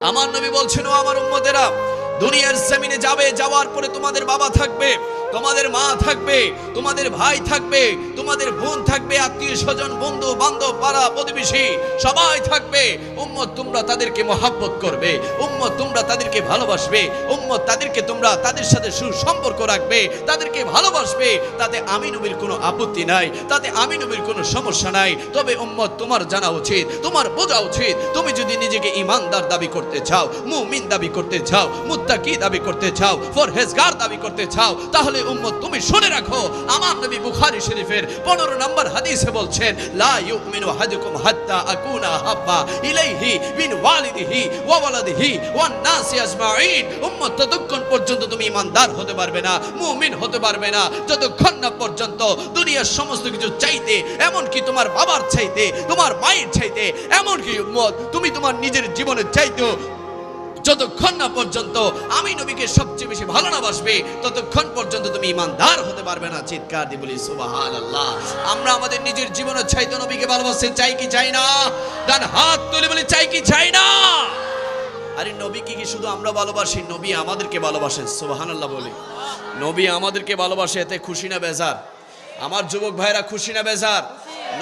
আমার নবী বলছেন ও আমার উম্মতেরা দুনিয়ার জমিনে যাবে, যাওয়ার পরে তোমাদের বাবা থাকবে, তোমাদের মা থাকবে, তোমাদের ভাই থাকবে, তোমাদের বোন থাকবে, আত্মীয় স্বজন, বন্ধু, বান্ধব, পাড়া, প্রতিবেশী, সবাই থাকবে। উম্মত তোমরা তাদেরকে মহাব্বত করবে, উম্মত তোমরা তাদেরকে ভালোবাসবে, উম্মত তাদেরকে তোমরা তাদের সাথে সুসম্পর্ক রাখবে, তাদেরকে ভালোবাসবে, তাতে আমি নবীর কোনো আপত্তি নাই, তাতে আমি নবীর কোনো সমস্যা নাই। তবে উম্মত তোমার জানা উচিত, তোমার বোঝা উচিত, তুমি যদি নিজেকে ইমানদার দাবি করতে চাও, মুমিন দাবি করতে চাও মুত্তাকি দাবি করতে চাও? ফরহেজগার দাবি করতে চাও? তাহলে উম্মত তুমি শুনে রাখো। আমার নবী বুখারী শরীফের 15 নম্বর হাদিসে বলছেন, লা ইউমিনু আহাদুকুম হাত্তা আকুনা হাব্বা ইলাইহি মিন ওয়ালিদিহি ওয়া ওয়ালাদিহি ওয়ান নাসি আজমাইন উম্মত ততক্ষণ পর্যন্ত তুমি ইমানদার হতে পারবে না, মুমিন হতে পারবে না। যতক্ষণ না পর্যন্ত দুনিয়ার সমস্ত কিছু চাইতে, এমনকি তোমার বাবার চাইতে, তোমার মায়ের চাইতে, এমনকি উম্মত, তুমি তোমার নিজের জীবনের চাইতেও যতক্ষণ না পর্যন্ত আমি নবীকে সবচেয়ে বেশি ভালো না বাসবে, ততক্ষণ পর্যন্ত তুমি ইমানদার হতে পারবে না। চিৎকার দিয়ে বলি সুবাহান আল্লাহ আমরা আমাদের নিজের জীবনের চাইতে নবীকে ভালোবাসতে চাই কি চাই না? ডান হাত তুলে বলি, চাই কি চাই না? আরে নবীকে কি শুধু আমরা ভালোবাসি? নবী আমাদেরকে ভালোবাসেন সুবাহান আল্লাহ বলি। নবী আমাদেরকে ভালোবাসে, এতে খুশি না বেজার। আমার যুবক ভাইরা খুশি না বেজার।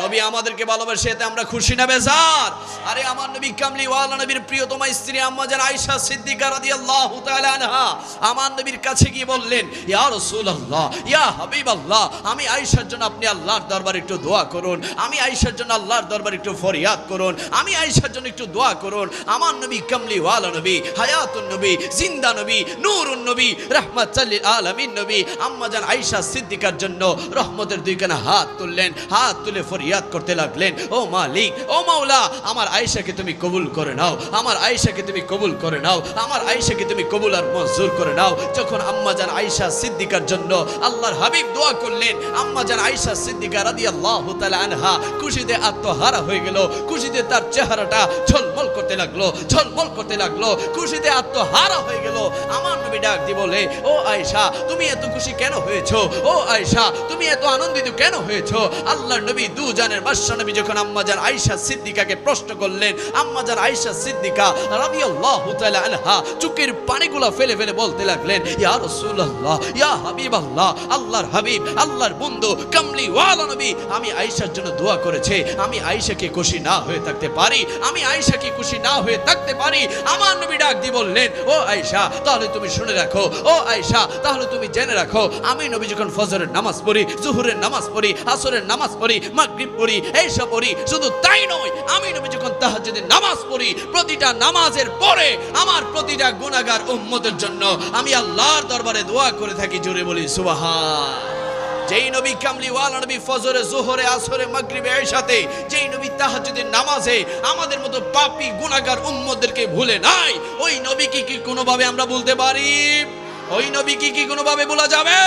নবী আমাদেরকে ভালোবাসে, এতে আমরা খুশি না, বেজার। আরে আমার নবী কামলি, ওয়ালা নবীর প্রিয়তমা স্ত্রী আম্মা জান আয়েশা সিদ্দিকা রাদিয়াল্লাহু তাআলা আনহা, আমার নবীর কাছে গিয়ে বললেন, ইয়া রাসূলুল্লাহ, ইয়া হাবিবাল্লাহ, আমি আয়েশার জন্য আপনি আল্লাহর দরবারে একটু দোয়া করুন, আমি আয়েশার জন্য আল্লাহর দরবারে একটু ফরিয়াদ করুন, আমি আয়েশার জন্য একটু দোয়া করুন, আমার নবী কামলি, ওয়ালা নবী, হায়াতুন নবী, জিন্দা নবী, নূরুন নবী রাহমাতাল লিল আলামিন নবী আম্মা জান আয়েশা সিদ্দিকার জন্য রহমতের দুইখানা হাত তুললেন, হাত তুলে ফরিয়াদ করতে লাগলেন। ও মালিক, ও মাওলা, আমার আয়েশাকে তুমি কবুল করে নাও, আমার আয়েশাকে তুমি কবুল করে নাও, আমার আয়েশাকে তুমি কবুল আর মঞ্জুর করে নাও। যখন আম্মা জান আয়েশা সিদ্দিকার জন্য আল্লাহর হাবিব দোয়া করলেন, আম্মা জান আয়েশা সিদ্দিকা রাদিয়াল্লাহু তাআলা আনহা খুশিতে আত্মহারা হয়ে গেল, খুশিতে তার চেহারাটা ঝলমল করতে লাগল, ঝলমল করতে লাগল, খুশিতে আত্মহারা হয়ে গেল। আমার নবী ডাক দিয়ে বলে, ও আয়েশা, তুমি এত খুশি কেন হয়েছো? ও আয়েশা, তুমি এত আনন্দিত কেন হয়েছো? আল্লাহর নবী দুজানের বাদশা নবী যখন আম্মাজান আয়েশা সিদ্দিকাকে প্রশ্ন করলেন আম্মাজান আয়েশা সিদ্দিকা রাদিয়াল্লাহু তাআলা আনহা চোখের পানিগুলো ফেলে ফেলে বলতে লাগলেন, ইয়া রাসূলুল্লাহ, ইয়া হাবিবাল্লাহ, আল্লাহর হাবিব, আল্লাহর বন্ধু কামলি ওয়ালা নবী, আমি আয়েশার জন্য দোয়া করেছে, আমি আয়েশাকে খুশি না হয়ে থাকতে পারি, আমি আয়েশাকে খুশি না হয়ে থাকতে পারি। আমার নবী ডাক দিয়ে বললেন, ও আয়েশা, তাহলে তুমি শুনে রাখো, ও আয়েশা, তাহলে তুমি জেনে রাখো, আমি নবী যখন ফজরের নামাজ পড়ি, জুহুরের নামাজ পড়ি, আসরের নামাজ পড়ি মাগরিব পড়ি এইসব পড়ি, শুধু তাই নয়, আমি নবী যখন তাহাজ্জুদের নামাজ পড়ি, প্রতিটা নামাজের পরে আমার প্রতিটা গুনাহগার উম্মতের জন্য আমি আল্লাহর দরবারে দোয়া করে থাকি, জোরে বলি, সুবহান। যেই নবী কামলি ওয়ালা নবী ফজরে, জোহরে, আসরে, মাগরিবে সাথে যেই নবী তাহাজ্জুদের নামাজে আমাদের মতো পাপী গুনাহগার উম্মতদেরকে ভুলে নাই, ওই নবী কি কি কোনোভাবে আমরা বলতে পারি? ওই নবী কি কি কোনোভাবে বলা যাবে?